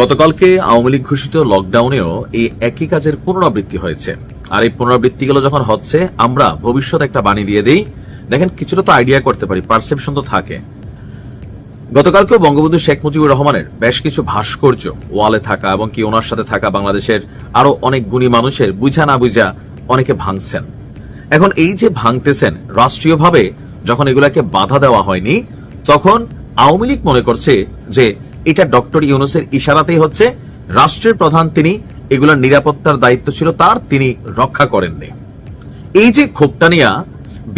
গতকালকে আওয়ামী লীগ ঘোষিত লকডাউনেও এই একই কাজের পুনরাবৃত্তি হয়েছে। আর এই পুনরাবৃত্তিগুলো যখন হচ্ছে, আমরা ভবিষ্যৎ একটা বাণী দিয়ে দেই। দেখেন, কিছুটা তো আইডিয়া করতে পারি পারসেপশন তো থাকে। গতকালকেও বঙ্গবন্ধু শেখ মুজিবুর রহমানের বেশ কিছু ভাস্কর্য ওয়ালে থাকা এবং কি ওনার সাথে থাকা বাংলাদেশের আরও অনেক গুণী মানুষের বুঝা না বুঝা অনেকে ভাঙছেন। এখন এই যে ভাঙতেছেন, রাষ্ট্রীয়ভাবে যখন এগুলাকে বাধা দেওয়া হয়নি, তখন আওয়ামী লীগ মনে করছে যে এটা ডক্টর ইউনুসের ইশারাতেই হচ্ছে। রাষ্ট্রের প্রধান তিনি, এগুলোর নিরাপত্তার দায়িত্ব ছিল তার, তিনি রক্ষা করেননি। এই যে ক্ষোভটা নিয়া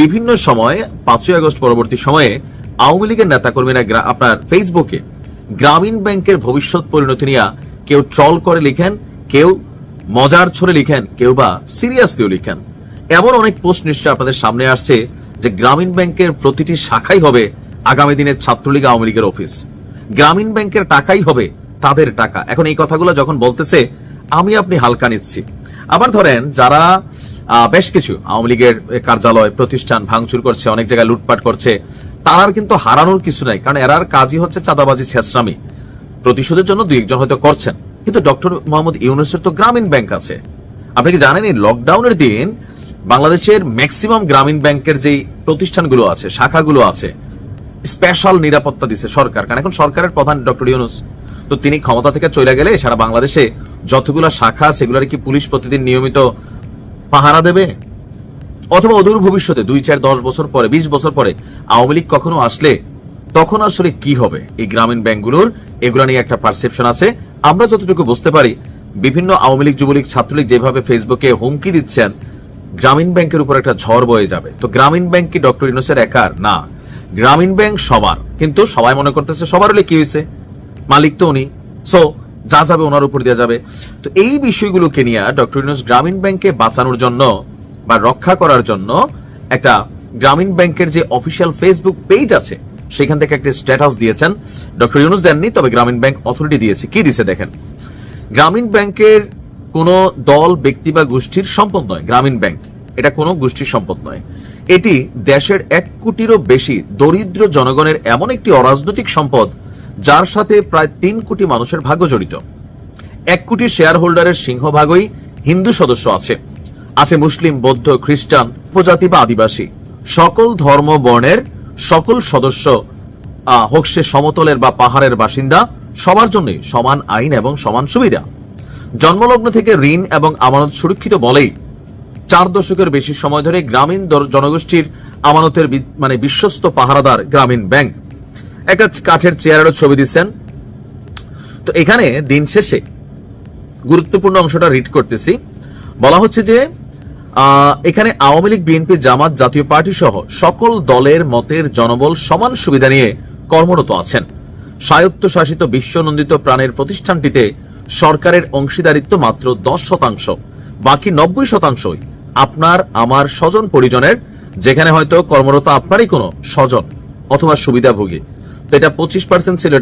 বিভিন্ন সময়ে, পাঁচই আগস্ট পরবর্তী সময়ে আওয়ামী লীগের নেতাকর্মীরা আপনার ফেসবুকে গ্রামীণ ব্যাংকের ভবিষ্যৎ পরিণতি নিয়ে কেউ ট্রল করে লিখেন, কেউ মজার ছড়ে লিখেন, কেউ বা সিরিয়াসলিও লিখেন। এমন অনেক পোস্ট নিশ্চয় আপনাদের সামনে আসছে যে গ্রামীণ ব্যাংকের প্রতিটি শাখাই হবে আগামী দিনের ছাত্রলীগ আওয়ামী লীগের অফিস। গ্রামীণ ব্যাংকের টাকাই হবে তাদের টাকা। এখন এই কথাগুলো যখন বলতেছে, আমি আপনি হালকা নিচ্ছি। আবার ধরেন, যারা বেশ কিছু, আওয়ামী লীগের কার্যালয়, প্রতিষ্ঠান ভাঙচুর করছে, অনেক জায়গায় লুটপাট করছে, তারার কিন্তু হারানোর কিছু নাই, কারণ এরার কাজই হচ্ছে চাঁদাবাজি ছেসরামি প্রতিশোধের জন্য দুই একজন হয়তো করছেন, কিন্তু ডক্টর মোহাম্মদ ইউনুসের তো গ্রামীণ ব্যাংক আছে। আপনি কি জানেন, এই লকডাউনের দিন বাংলাদেশের ম্যাক্সিমাম গ্রামীণ ব্যাংকের যেই প্রতিষ্ঠানগুলো আছে, শাখাগুলো আছে স্পেশাল নিরাপত্তা দিছে সরকার। কারণ এখন সরকারের প্রধান ডক্টর ইউনুস, তো তিনি ক্ষমতা থেকে চলে গেলে সারা বাংলাদেশে যতগুলো শাখা সেগুলোর কি পুলিশ প্রতিদিন নিয়মিত পাহারা দেবে? অথবা অদূর ভবিষ্যতে দুই, চার, দশ বছর পরে, বিশ বছর পরে আওয়ামী লীগ কখনো আসলে তখন আসলে কি হবে? এই গ্রামীণ ব্যাংকগুলোর এগুলো নিয়ে একটা পারসেপশন আছে। আমরা যতটুকু বুঝতে পারি, বিভিন্ন আওয়ামী লীগ, যুবলীগ, ছাত্রলীগ যেভাবে ফেসবুকে হুমকি দিচ্ছেন, গ্রামীণ ব্যাংকের উপর একটা ঝড় বয়ে যাবে। তো গ্রামীণ ব্যাংক কি ডক্টর ইনোসের একার? না। গ্রামীণ ব্যাংক সবার, কিন্তু সবাই মনে করতেছে সবার হলে কি হয়েছে? মালিক তো উনি। সো যা যাবে ওনার উপর দেওয়া যাবে। তো এই বিষয়গুলোকে নিয়ে ডক্টর ইউনুস গ্রামীণ ব্যাংকে বাঁচানোর জন্য বা রক্ষা করার জন্য একটা গ্রামীণ ব্যাংকের যে অফিসিয়াল ফেসবুক পেজ আছে, সেখান থেকে একটা স্ট্যাটাস দিয়েছেন। ডক্টর ইউনুস দেননি, তবে গ্রামীণ ব্যাংক অথরিটি দিয়েছে। কি দিছে দেখেন? গ্রামীণ ব্যাংকের কোনো দল, ব্যক্তি বা গোষ্ঠীর সম্পদ নয়। গ্রামীণ ব্যাংক। এটা কোনো গোষ্ঠীর সম্পদ নয়। এটি দেশের এক কোটিরও বেশি দরিদ্র জনগণের এমন একটি অরাজনৈতিক সম্পদ, যার সাথে প্রায় তিন কোটি মানুষের ভাগ্য জড়িত। এক কোটি শেয়ার হোল্ডারের সিংহভাগই হিন্দু সদস্য আছে। আছে মুসলিম, বৌদ্ধ, খ্রিস্টান উপজাতি বা আদিবাসী। সকল ধর্ম বর্ণের সকল সদস্য হোক সে সমতলের বা পাহাড়ের বাসিন্দা, সবার জন্যই সমান আইন এবং সমান সুবিধা। জন্মলগ্ন থেকে ঋণ এবং আমানত সুরক্ষিত বলেই চার দশকের বেশি সময় ধরে গ্রামীণ জনগোষ্ঠীর আমানতের মানে বিশ্বস্ত পাহারাদার গ্রামীণ ব্যাংক। একটা কাঠের চেয়ারেরও ছবি দিচ্ছেন। তো এখানে দিন শেষে গুরুত্বপূর্ণ অংশটা রিড করতেছি। বলা হচ্ছে যে এখানে আওয়ামী লীগ, বিএনপি, জামাত, জাতীয় পার্টি সহ সকল দলের মতের জনবল সমান সুবিধা নিয়ে কর্মরত আছেন। স্বায়ত্তশাসিত বিশ্বনন্দিত প্রাণের প্রতিষ্ঠানটিতে সরকারের অংশীদারিত্ব মাত্র দশ শতাংশ, বাকি নব্বই শতাংশই আপনার, আমার স্বজন পরিজনের, যেখানে হয়তো কর্মরত আপনারই কোনো স্বজন অথবা সুবিধাভোগী। তো এটা পঁচিশ পার্সেন্ট ছিল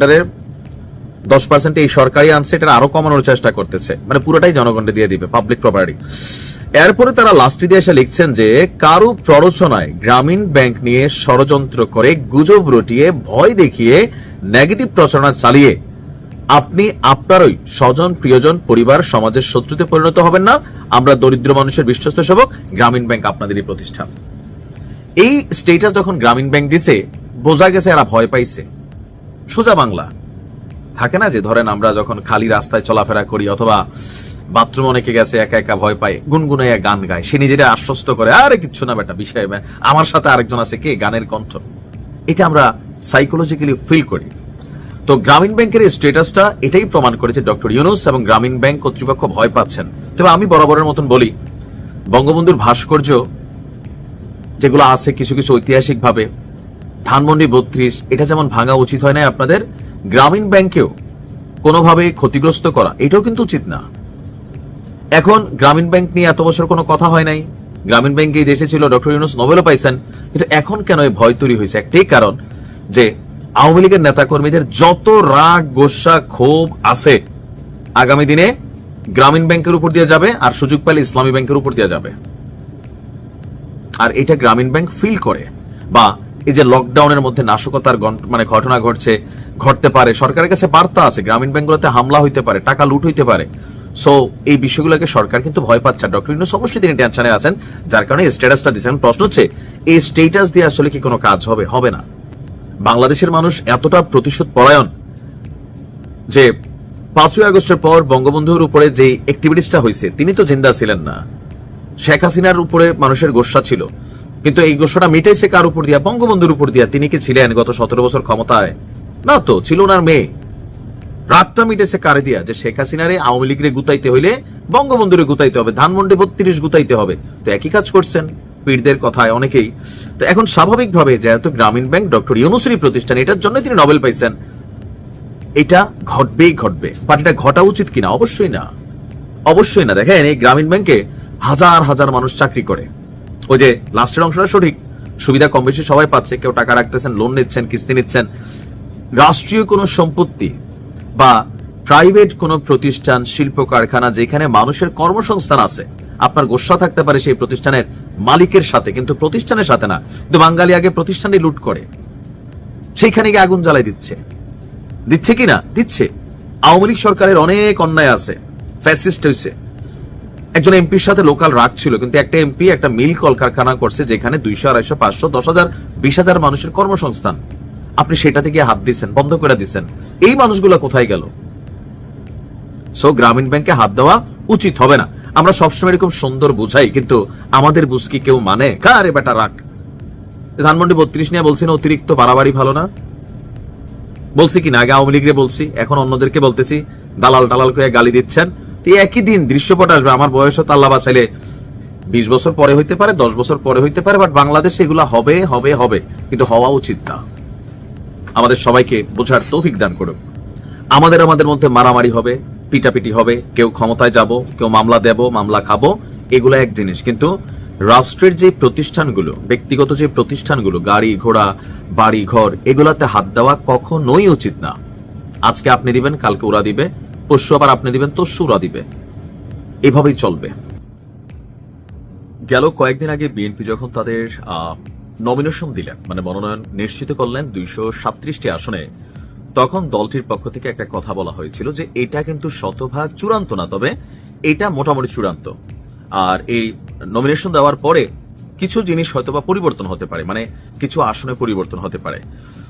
দশ পার্সেন্ট এই সরকারি আনছে এটা আরও কমানোর চেষ্টা করতেছে। মানে পুরোটাই জনগণকে দিয়ে দিবে পাবলিক প্রপার্টি এরপরে তারা লাস্টে দিয়ে এসে লিখছেন যে, কারও প্ররোচনায় গ্রামীণ ব্যাংক নিয়ে ষড়যন্ত্র করে গুজব রটিয়ে, ভয় দেখিয়ে নেগেটিভ প্রচারণা চালিয়ে আপনি আপনারই স্বজন, প্রিয়জন, পরিবার, সমাজের শত্রুতে পরিণত হবেন না। আমরা দরিদ্র মানুষের বিশ্বস্ত সেবক, গ্রামীণ ব্যাংক আপনাদেরই প্রতিষ্ঠান। এই স্টেটাস যখন গ্রামীণ ব্যাংক দিছে, বোঝা গেছে এরা ভয় পাইছে। সোজা বাংলা। থাকে না যে, ধরেন আমরা যখন খালি রাস্তায় চলাফেরা করি অথবা বাথরুম অনেকে গেছে, একা একা ভয় পায় গুনগুনাইয়া গান গায়, সে নিজেরা আশ্বস্ত করে, আরে, কিচ্ছু না বেটা, বিষয়, আমার সাথে আরেকজন আছে, কে? গানের কণ্ঠ। এটা আমরা সাইকোলজিক্যালি ফিল করি। তো গ্রামীণ ব্যাংকের স্টেটাসটা এটাই প্রমাণ করেছে ডক্টর ইউনুস এবং গ্রামীণ ব্যাংক কর্তৃপক্ষ ভয় পাচ্ছেন। তবে আমি বরাবরের মতন বলি, বঙ্গবন্ধুর ভাস্কর্য, যেগুলো আছে কিছু কিছু ঐতিহাসিক ভাবে ধানমন্ডি বত্রিশ, এটা যেমন ভাঙা উচিত হয় না আপনাদের, গ্রামীণ ব্যাংকেও কোনোভাবে ক্ষতিগ্রস্ত করা, এটাও কিন্তু উচিত না। এখন গ্রামীণ ব্যাংক নিয়ে এত বছর কোনো কথা হয় নাই। গ্রামীণ ব্যাংকে দেশে ছিল, ডক্টর ইউনুস নোবেলও পাইছেন, কিন্তু এখন কেন এই ভয় তৈরি হয়েছে? একটাই কারণ যে আওয়ামী লীগের নেতাকর্মীদের যত রাগ, গোসা, ক্ষোভ আছে, আগামী দিনে গ্রামীণ ব্যাংকের উপর দিয়ে যাবে আর সুযোগ পেলে ইসলামী ব্যাংকের উপর দিয়ে যাবে। আর এটা গ্রামীণ ব্যাংক ফিল করে বা এই যে লকডাউনের মধ্যে নাশকতার মানে ঘটনা ঘটছে, ঘটতে পারে, সরকারের কাছে বার্তা আছে, গ্রামীণ ব্যাংকগুলোতে হামলা হইতে পারে, টাকা লুট হইতে পারে। সো এই বিষয়গুলোকে সরকার কিন্তু ভয় পাচ্ছে। ডক্টর ইউনুস অবশ্যই তিনি টেনশনে আছেন, যার কারণে স্ট্যাটাসটা দিচ্ছেন প্রশ্ন হচ্ছে, এই স্টেটাস দিয়ে আসলে কি কোনো কাজ হবে? হবে না। বাংলাদেশের মানুষ এতটা প্রতিশোধ পরায়ণ যে পাঁচই আগস্টের পর বঙ্গবন্ধুর উপরে যে অ্যাক্টিভিটিসটা হয়েছে তিনি তো জিন্দা ছিলেন না। শেখ হাসিনার উপরে মানুষের গোসা ছিল। কিন্তু এই গোসাটা মিটাইছে কার উপর দিয়া? বঙ্গবন্ধুর উপর দিয়া। তিনি কি ছিলেন গত সতেরো বছর ক্ষমতায়? না তো, ছিল ওনার মেয়ে। রাতটা মিটেছে কারে দিয়া? যে শেখ হাসিনারে আওয়ামী লীগরে গুতাইতে হইলে বঙ্গবন্ধুরে গুতাইতে হবে, ধানমন্ডি বত্রিশ গুতাইতে হবে। তো একই কাজ করছেন। পীরদের কথায় অনেকেই। তো এখন স্বাভাবিকভাবে যেহেতু গ্রামীণ ব্যাংক ডক্টর ইউনুসরি প্রতিষ্ঠান, এটার জন্য তিনি নোবেল পাইছেন। এটা ঘটবেই ঘটবে, বাট এটা ঘটা উচিত কিনা? অবশ্যই না। অবশ্যই না। দেখেন, এই গ্রামীণ ব্যাংকে হাজার হাজার মানুষ চাকরি করে। ওই যে লাস্টের অংশটা সঠিক। সুবিধা কম বেশি সবাই পাচ্ছে, কেউ টাকা রাখতেছেন, লোন নিচ্ছেন, কিস্তি নিচ্ছেন। রাষ্ট্রীয় কোনো সম্পত্তি বা প্রাইভেট কোনো প্রতিষ্ঠান শিল্প কারখানা যেখানে মানুষের কর্মসংস্থান আছে আপনার গোসা থাকতে পারে সেই প্রতিষ্ঠানের মালিকের সাথে, কিন্তু প্রতিষ্ঠানের সাথে না। কিন্তু বাঙালি আগে প্রতিষ্ঠানে লুট করে। সেইখানে গিয়ে আগুন জ্বালাই দিচ্ছে। দিচ্ছে কি না? দিচ্ছে। আওয়ামী লীগ সরকারের অনেক অন্যায় আছে। ফ্যাসিস্ট হয়েছে একজন এমপির সাথে লোকাল রাগ ছিল, কিন্তু একটা এমপি একটা মিল কলকারখানা করছে যেখানে দুইশো, আড়াইশো, পাঁচশো, দশ হাজার, বিশ হাজার মানুষের কর্মসংস্থান। আপনি সেটা থেকে হাত দিচ্ছেন বন্ধ করে দিচ্ছেন এই মানুষগুলো কোথায় গেল? সো গ্রামীণ ব্যাংকে হাত দেওয়া উচিত হবে না। আমরা সবসময় এরকম সুন্দর বুঝাই, কিন্তু আমাদের বুঝ কি কেউ মানে? কারে বেটা রাখ ধানমন্ডি বত্রিশ নিয়ে বলছি না অতিরিক্ত বাড়াবাড়ি ভালো না? বলছি কি না, আগে আওয়ামী লীগরে বলছি, এখন অন্যদেরকে বলতেছি, দালাল টালাল করে গালি দিচ্ছেন। তো একই দিন দৃশ্যপট আসবে, আমার বয়স হতো আল্লাহ বাসাইলে বিশ বছর পরে হইতে পারে, দশ বছর পরে হইতে পারে বাট বাংলাদেশে এগুলো হবে হবে হবে, কিন্তু হওয়া উচিত না। আমাদের সবাইকে বোঝার তৌফিক দান করুক আমাদের আমাদের মধ্যে মারামারি হবে পিটাপিটি হবে, কেউ ক্ষমতায় যাব, কেউ মামলা দেব, মামলা খাব, এগুলো এক জিনিস। কিন্তু রাষ্ট্রের যে প্রতিষ্ঠানগুলো, ব্যক্তিগত যে প্রতিষ্ঠানগুলো, গাড়ি, ঘোড়া, বাড়ি, ঘর, এগুলাতে হাত দেওয়া কখনোই উচিত না। আজকে আপনি দিবেন, কালকে ওরা দিবে, পরশু আবার আপনি দিবেন, তরশু ওরা দিবে। এভাবেই চলবে। গেল কয়েকদিন আগে বিএনপি যখন তাদের নমিনেশন দিলেন মানে মনোনয়ন নিশ্চিত করলেন দুইশো সাতত্রিশটি আসনে তখন দলটির পক্ষ থেকে একটা কথা বলা হয়েছিল যে এটা কিন্তু শতভাগ চূড়ান্ত না, তবে এটা মোটামুটি চূড়ান্ত। আর এই নমিনেশন দেওয়ার পরে কিছু জিনিস হয়তো বা পরিবর্তন হতে পারে মানে কিছু আসনে পরিবর্তন হতে পারে।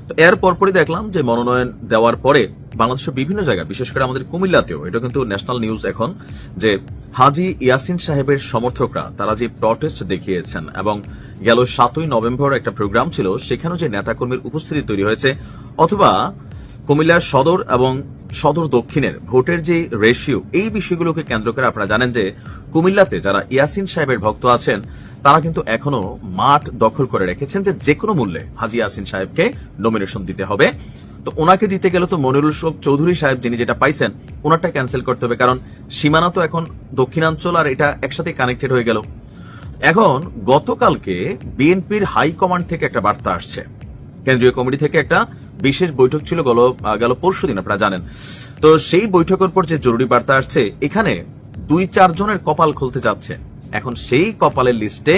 তো এর পরপরই দেখলাম যে মনোনয়ন দেওয়ার পরে বাংলাদেশের বিভিন্ন জায়গায়, বিশেষ করে আমাদের কুমিল্লাতেও, এটা কিন্তু ন্যাশনাল নিউজ এখন, যে হাজি ইয়াসিন সাহেবের সমর্থকরা, তারা যে প্রটেস্ট দেখিয়েছেন এবং গেল সাতই নভেম্বর একটা প্রোগ্রাম ছিল, সেখানেও যে নেতাকর্মীর উপস্থিতি তৈরি হয়েছে, অথবা কুমিল্লার সদর এবং সদর দক্ষিণের ভোটের যে রেশিও এই বিষয়গুলোকে কেন্দ্র করে আপনারা জানেন যে কুমিল্লাতে যারা ইয়াসিন সাহেবের ভক্ত আছেন, তারা কিন্তু এখনও মাঠ দখল করে রেখেছেন যে যে কোনো মূল্যে হাজি ইয়াসিন সাহেবকে নমিনেশন দিতে হবে। তো ওনাকে দিতে গেলে তো মনিরুল সব চৌধুরী সাহেব যিনি যেটা পাইছেন, ওনারটা ক্যান্সেল করতে হবে কারণ সীমানা তো এখন দক্ষিণাঞ্চল আর এটা একসাথে কানেক্টেড হয়ে গেল। এখন গতকালকে বিএনপির হাই কমান্ড থেকে একটা বার্তা আসছে। কেন্দ্রীয় কমিটি থেকে একটা বিশেষ বৈঠক ছিল গেল গেল পরশু দিন, আপনারা জানেন। তো সেই বৈঠকের পর যে জরুরি বার্তা আসছে, এখানে দুই চার জনের কপাল খুলতে যাচ্ছে। এখন সেই কপালের লিস্টে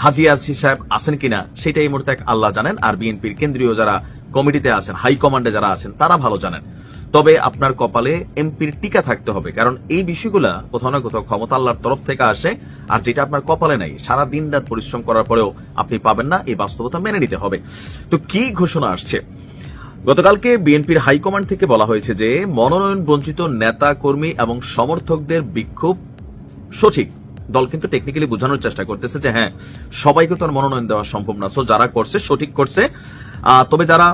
হাজি আসি সাহেব আছেন কিনা সেটা এই মুহূর্তে এক আল্লাহ জানেন। আর বিএনপির কেন্দ্রীয় যারা কমিটিতে আছেন, হাই কমান্ডে যারা আছেন, তারা ভালো জানেন। তবে আপনার কপালে এমপির টিকা থাকতে হবে, কারণ এই বিষয়গুলা কোথাও না কোথাও ক্ষমতা আল্লাহর তরফ থেকে আসে, আর যেটা আপনার কপালে নাই, সারা দিন রাত পরিশ্রম করার পরেও আপনি পাবেন না, এই বাস্তবতা মেনে নিতে হবে। তো কি ঘোষণা আসছে? গতকালকে বিএনপির হাইকমান্ড থেকে বলা হয়েছে যে, মনোনয়ন বঞ্চিত নেতা, কর্মী এবং সমর্থকদের বিক্ষোভ সঠিক। দল কিন্তু টেকনিক্যালি বোঝানোর চেষ্টা করতেছে যে হ্যাঁ সবাইকে তো আর মনোনয়ন দেওয়া সম্ভব না সো যারা করছে সঠিক করছে। তবে যারা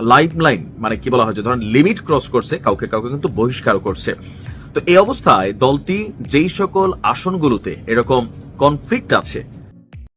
লাইফ লাইন মানে কি বলা হয়েছে ধরেন লিমিট ক্রস করছে, কাউকে কাউকে কিন্তু বহিষ্কার করছে। তো এই অবস্থায় দলটি যেই সকল আসনগুলোতে এরকম কনফ্লিক্ট আছে